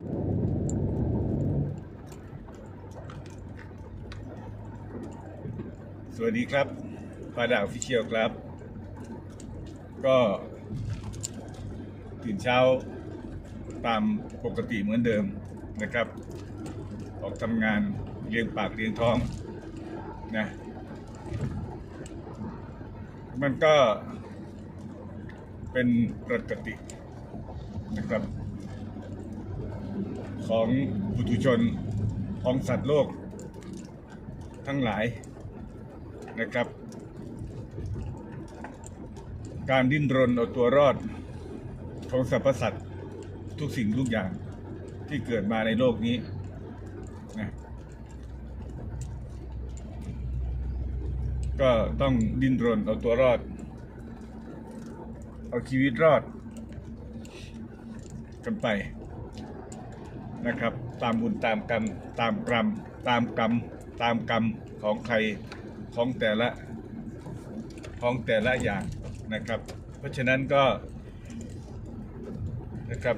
สวัสดีครับปาดาวฟิเชียลครับ ก็ตื่นเช้าตามปกติเหมือนเดิมนะครับ ออกทำงานเลี้ยงปากเลี้ยงท้องนะมันก็เป็นปกตินะครับ ของปุถุชนของสัตว์โลก ทั้งหลายนะครับ การดิ้นรนเอาตัวรอดของสรรพสัตว์ทุกสิ่งทุกอย่างที่เกิดมาในโลกนี้นะก็ต้องดิ้นรนเอาตัวรอด เอาชีวิตรอด กันไป นะครับ ตามบุญตามกรรม ตามกรรม ตามกรรม ตามกรรมของใครของแต่ละของแต่ละอย่างนะครับ เพราะฉะนั้นก็นะครับ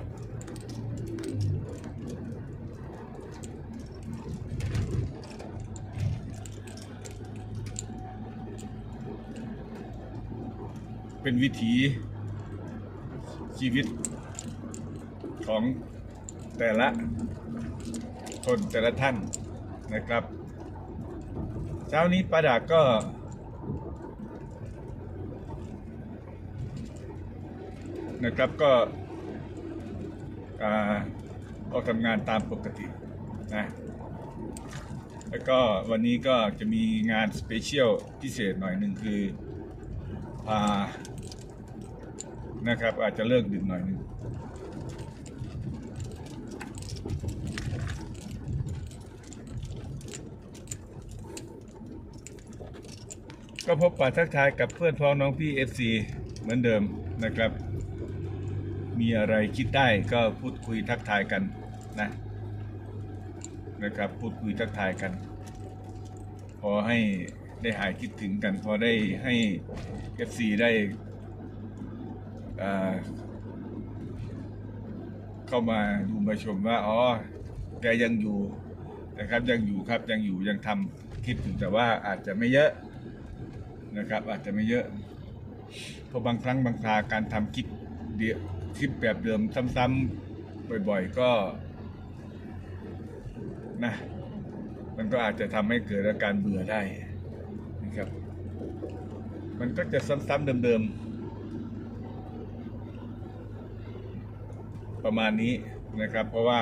เป็นวิถีชีวิตของ แต่ละคนแต่ละท่านนะครับเช้านี้ประดาก็ นะครับก็อ่าออกทำงานตามปกตินะแล้วก็วันนี้ก็จะมีงานสเปเชียลพิเศษหน่อยหนึ่งคือพานะครับอาจจะเลิกดึกหน่อยหนึ่ง ก็พบปะทักทายกับเพื่อนพ้องน้องพี่ FC เหมือนเดิมนะครับ มีอะไรคิดได้ก็พูดคุยทักทายกันนะนะครับ พูดคุยทักทายกัน พอให้ได้หายคิดถึงกัน พอได้ให้ FC ได้อ่าเข้ามาดูมาชมว่าอ๋อแกยังอยู่นะครับยังอยู่ครับยังอยู่ยังทำคลิปอยู่แต่ว่าอาจจะไม่เยอะ นะครับ อาจจะไม่เยอะ เพราะบางครั้งบางคราการทำคลิปเดียวคลิปแบบเดิมซ้ำๆบ่อยๆก็นะมันก็อาจจะทำให้เกิดอาการเบื่อได้นะครับ มันก็จะซ้ำๆเดิมๆ ประมาณนี้นะครับ เพราะว่า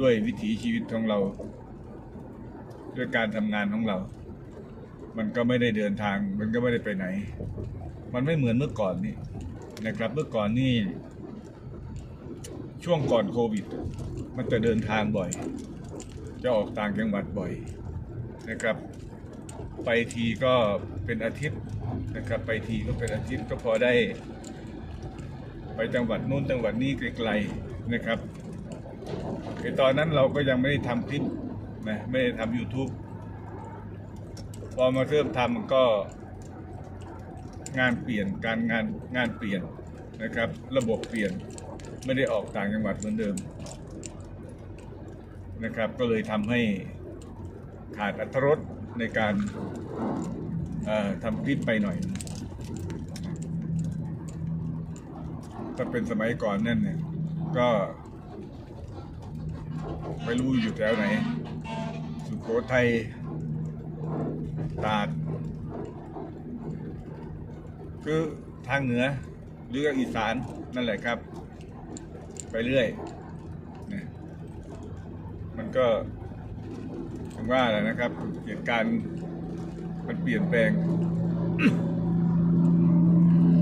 ด้วยวิถีชีวิตของเรา ด้วยการทำงานของเรา มันก็ไม่ได้เดินทาง มันก็ไม่ได้ไปไหน มันไม่เหมือนเมื่อก่อนนี่นะครับเมื่อก่อนนี่ ช่วงก่อนโควิด มันจะเดินทางบ่อย จะออกต่างจังหวัดบ่อยนะครับ ไปทีก็เป็นอาทิตย์นะครับ ไปทีก็เป็นอาทิตย์ก็พอได้ ไปจังหวัดนู้นจังหวัดนี้ไกลๆนะครับไอตอนนั้นเราก็ยังไม่ได้ทำคลิปนะไม่ได้ทำ YouTube อมาเริ่มทำมันก็ งานเปลี่ยนการงานงานเปลี่ยนนะครับ ระบบเปลี่ยนไม่ได้ออกต่างจังหวัดเหมือนเดิมนะครับ ก็เลยทำให้ขาดอัตรสในการทำคลิปไปหน่อย ถ้าเป็นสมัยก่อนนั่นเนี่ย ก็ไม่รู้อยู่แถวไหน สุโขทัย ตาก คือทางเหนือหรืออีสานนั่นแหละครับ ไปเรื่อยนะมันก็ถึงว่าแหละนะครับ เหตุการณ์มันเปลี่ยนแปลง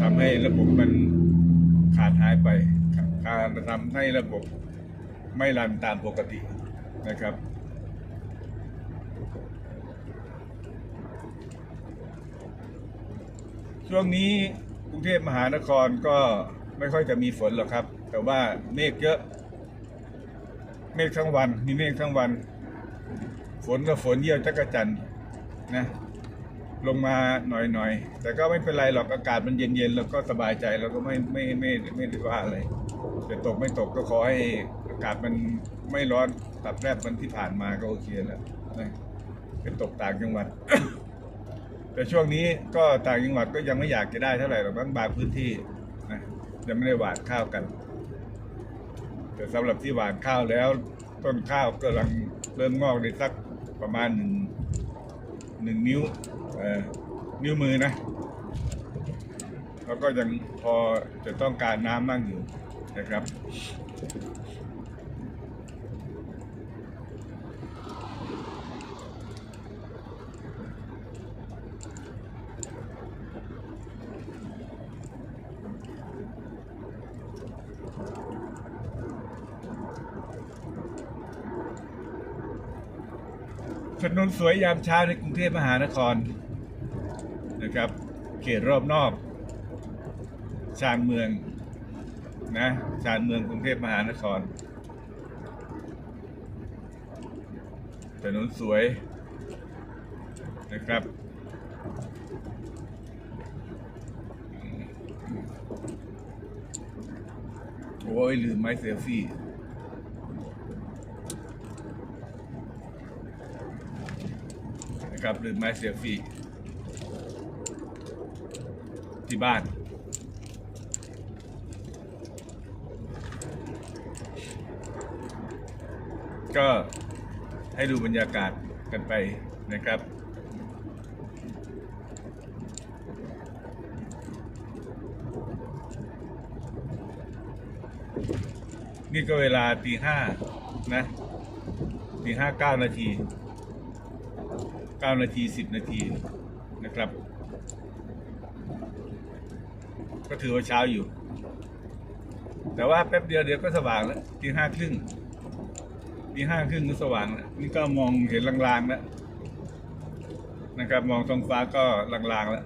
ทำให้ระบบมันขาดหายไปการทำให้ระบบไม่รันตามปกตินะครับ ช่วงนี้กรุงเทพมหานครก็ไม่ค่อยจะมีฝนหรอกครับ แต่ว่าเมฆเยอะ เมฆทั้งวันมีเมฆทั้งวัน ฝนก็ฝนเยี่ยวจักรจันนะ ลงมาหน่อยๆแต่ก็ไม่เป็นไรหรอกอากาศมันเย็นๆเราก็สบายใจเราก็ไม่ไม่ไม่ไม่ได้ว่าอะไรจะตกไม่ตกก็ขอให้อากาศมันไม่ร้อนตับแรบมันที่ผ่านมาก็โอเคแล้วนะเป็นตกต่างจังหวัด แต่ช่วงนี้ก็ต่างจังหวัดก็ยังไม่อยากจะได้เท่าไหร่หรอกบางบางพื้นที่นะยังไม่ได้หวานข้าวกัน แต่สำหรับที่หวานข้าวแล้วต้นข้าวกำลังเริ่มงอกในสักประมาณหนึ่งหนึ่งนิ้วเอ่อนิ้วมือนะแล้วก็ยังพอจะต้องการน้ำมั่งอยู่นะครับ นนสวยยามเช้าในกรุงเทพมหานครนะครับ เขตรอบนอกชานเมืองนะชานเมืองกรุงเทพมหานคร ถนนสวยนะครับ โอ้ยลืมไม้เซลฟี่ นะครับหรือไม้เซลฟี่ที่บ้าน ก็ให้ดูบรรยากาศกันไปนะครับนี่ก็เวลาตีห้านะตีห้าเก้านาที 9 นาที 10 นาทีนะครับ ก็ถือว่าเช้าอยู่ แต่ว่าแป๊บเดียวเดี๋ยวก็สว่างแล้วตีห้าครึ่งตีห้าครึ่งก็สว่างแล้วนี่ก็มองเห็นลางๆแล้วนะครับ มองท้องฟ้าก็ลางๆแล้ว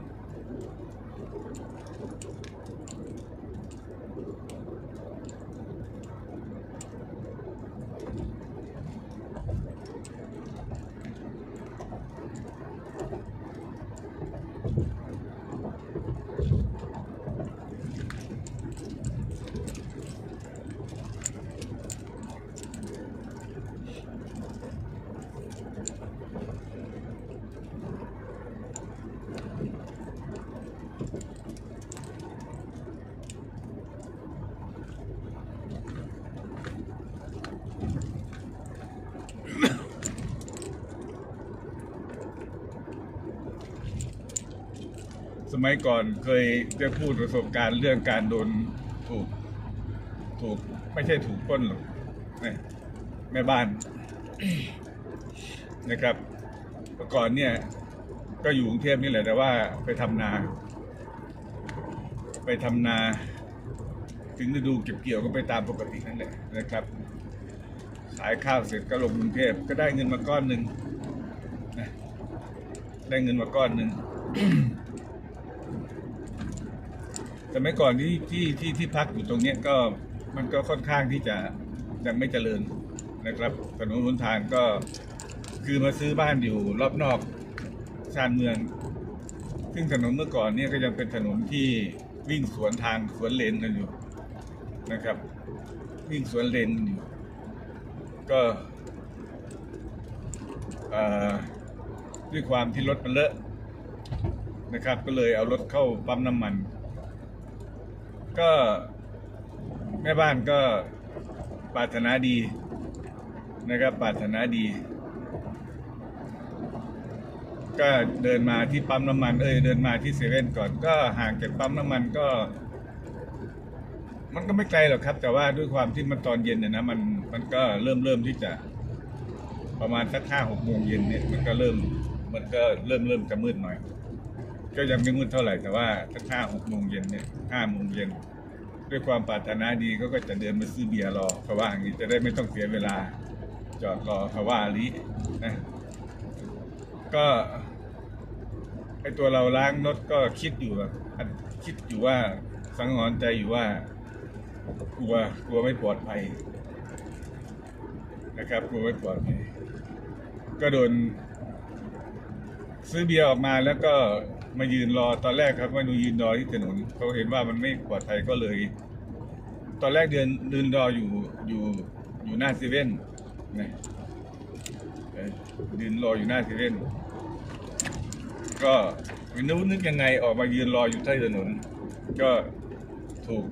มัยก่อนเคยได้พูดประสบการณ์เรื่องการโดนถูก ถูกไม่ใช่ถูกป้นหรอกนะแม่บ้านนะครับเมื่อก่อนเนี่ย ก็อยู่กรุงเทพนี่แหละแต่ว่าไปทำนา ไปทำนา ถึงฤดูเก็บเกี่ยวก็ไปตามปกตินั่นแหละนะครับขายข้าวเสร็จก็ลงกรุงเทพก็ได้เงินมาก้อนหนึ่งนะได้เงินมาก้อนหนึ่ง แต่เมื่อก่อนที่ที่ที่ที่พักอยู่ตรงเนี้ยก็มันก็ค่อนข้างที่จะยังไม่เจริญนะครับถนนหนทางก็คือมาซื้อบ้านอยู่รอบนอกชานเมือง ซึ่งถนนเมื่อก่อนเนี่ยก็ยังเป็นถนนที่วิ่งสวนทางสวนเลนกันอยู่นะครับ วิ่งสวนเลนอยู่ก็ด้วยความที่รถมันเลอะนะครับ ก็เลยเอารถเข้าปั๊มน้ำมัน ก็แม่บ้านก็ปรารถนาดีนะครับปรารถนาดี ก็เดินมาที่ปั๊มน้ำมันเอ้ยเดินมาที่เซเว่นก่อนก็ห่างจากปั๊มน้ำมันก็ มันก็ไม่ไกลหรอกครับ แต่ว่าด้วยความที่มันตอนเย็นเนี่ยนะมันมันก็เริ่มเริ่มที่จะประมาณสักห้าหกโมงเย็นเนี่ยมันก็เริ่มมันก็เริ่มเริ่มจะมืดหน่อย ก็ยังไม่มืดเท่าไหร่แต่ว่าสักห้าหกโมงเย็นเนี่ยห้าโมงเย็นด้วยความปรารถนาดีก็ก็จะเดินมาซื้อเบียร์รอเขาว่าอย่างนี้จะได้ไม่ต้องเสียเวลา จอดรอเขาว่าลินะก็ไอตัวเราล้างรถก็คิดอยู่คิดอยู่ว่าสังหรณ์ใจอยู่ว่ากลัวกลัวไม่ปลอดภัยนะครับกลัวไม่ปลอดภัยก็โดนซื้อเบียร์ออกมาแล้วก็ มายืนรอตอนแรกครับมาดูยืนรอที่ถนนเขาเห็นว่ามันไม่ปลอดภัยก็เลย ตอนแรกเดินเดินรออยู่อยู่อยู่หน้าเซเว่นนะเออยืนรออยู่หน้าเซเว่นก็ไม่รู้นึกยังไงออกมายืนรออยู่ใต้ถนน ก็ถูก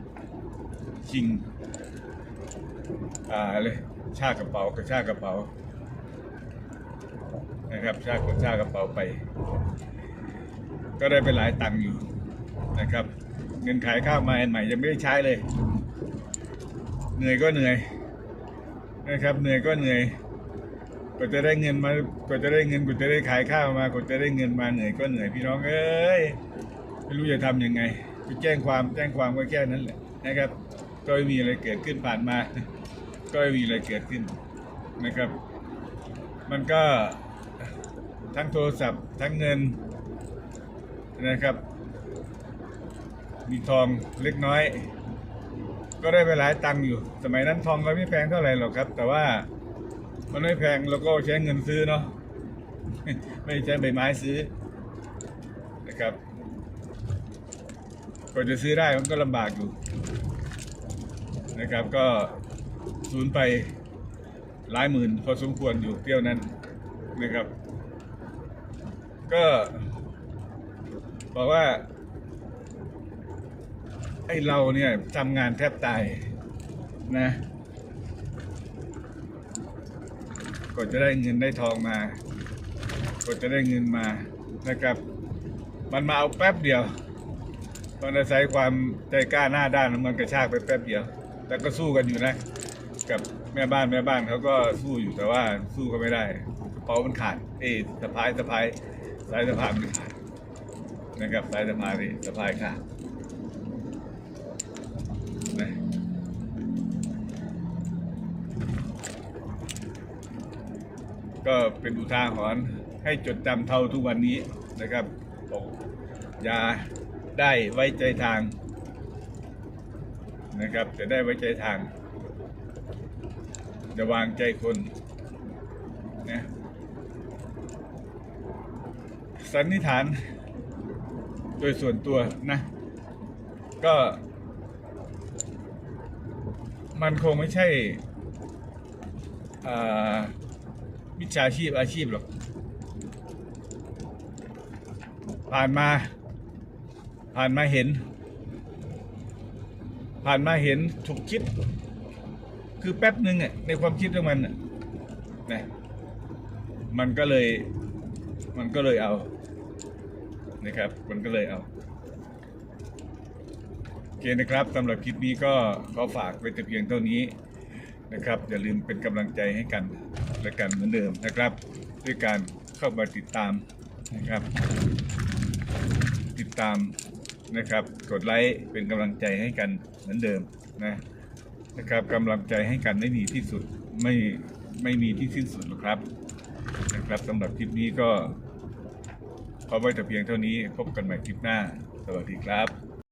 ชิงอ่าเลยชากระเป๋ากระชากระเป๋านะครับชากระชากระเป๋าไป ก็ได้ไปหลายตังค์อยู่นะครับ เงินขายข้าวมาอันใหม่ยังไม่ได้ใช้เลย เหนื่อยก็เหนื่อยนะครับ เหนื่อยก็เหนื่อยกว่าจะได้เงินมากว่าจะได้เงินกว่าจะได้ขายข้าวมากว่าจะได้เงินมาเหนื่อยก็เหนื่อยพี่น้องเอ้ยไม่รู้จะทำยังไงไปแจ้งความแจ้งความก็แค่นั้นแหละนะครับ ก็ไม่มีอะไรเกิดขึ้นผ่านมา ก็ไม่มีอะไรเกิดขึ้นนะครับ มันก็ทั้งโทรศัพท์ทั้งเงิน นะครับ มีทองเล็กน้อย ก็ได้ไปหลายตังค์อยู่ สมัยนั้นทองก็ไม่แพงเท่าไหร่หรอกครับ แต่ว่ามันไม่แพงเราก็ใช้เงินซื้อเนาะไม่ใช้ใบไม้ซื้อนะครับกว่าจะซื้อได้มันก็ลำบากอยู่นะครับ ก็สูญไปหลายหมื่นพอสมควรอยู่เที่ยวนั้นนะครับ ก็ บอกว่า ไอ้เราเนี่ยทำงานแทบตายนะก็จะได้เงินได้ทองมาก็จะได้เงินมานะครับ มันมาเอาแป๊บเดียวมันอาศัยความใจกล้าหน้าด้านมันกระชากไปแป๊บเดียว แต่ก็สู้กันอยู่นะ กับแม่บ้านแม่บ้านเขาก็สู้อยู่แต่ว่าสู้ก็ไม่ได้กระเป๋ามันขาด เอ้สะพายสะพายสายสะพายมันขาด นะครับสายสะพายนี่สะพายขาดนะก็เป็นอุทาหรณ์ให้จดจำเท่าทุกวันนี้นะครับบอกอย่าได้ไว้ใจทางนะครับจะได้ไว้ใจทางจะวางใจคนนะสันนิษฐาน โดยส่วนตัวนะ ก็ มันคงไม่ใช่วิชาชีพอาชีพหรอก ผ่านมา ผ่านมาเห็น ผ่านมาเห็นถูกคิด คือแป๊บหนึ่งอะในความคิดของมันอะนะมันก็เลย มันก็เลยเอา นะครับ มันก็เลยเอาโอเคนะครับสำหรับคลิปนี้ก็ขอฝากไว้แต่เพียงเท่านี้นะครับ อย่าลืมเป็นกำลังใจให้กันและกันเหมือนเดิมนะครับ ด้วยการเข้ามาติดตามนะครับ ติดตามนะครับ กดไลค์เป็นกำลังใจให้กันเหมือนเดิมนะนะครับกำลังใจให้กันไม่มีที่สุดไม่ไม่มีที่สิ้นสุดหรอกครับนะครับสำหรับคลิปนี้ก็ ขอไว้แต่เพียงเท่านี้พบกันใหม่คลิปหน้า สวัสดีครับ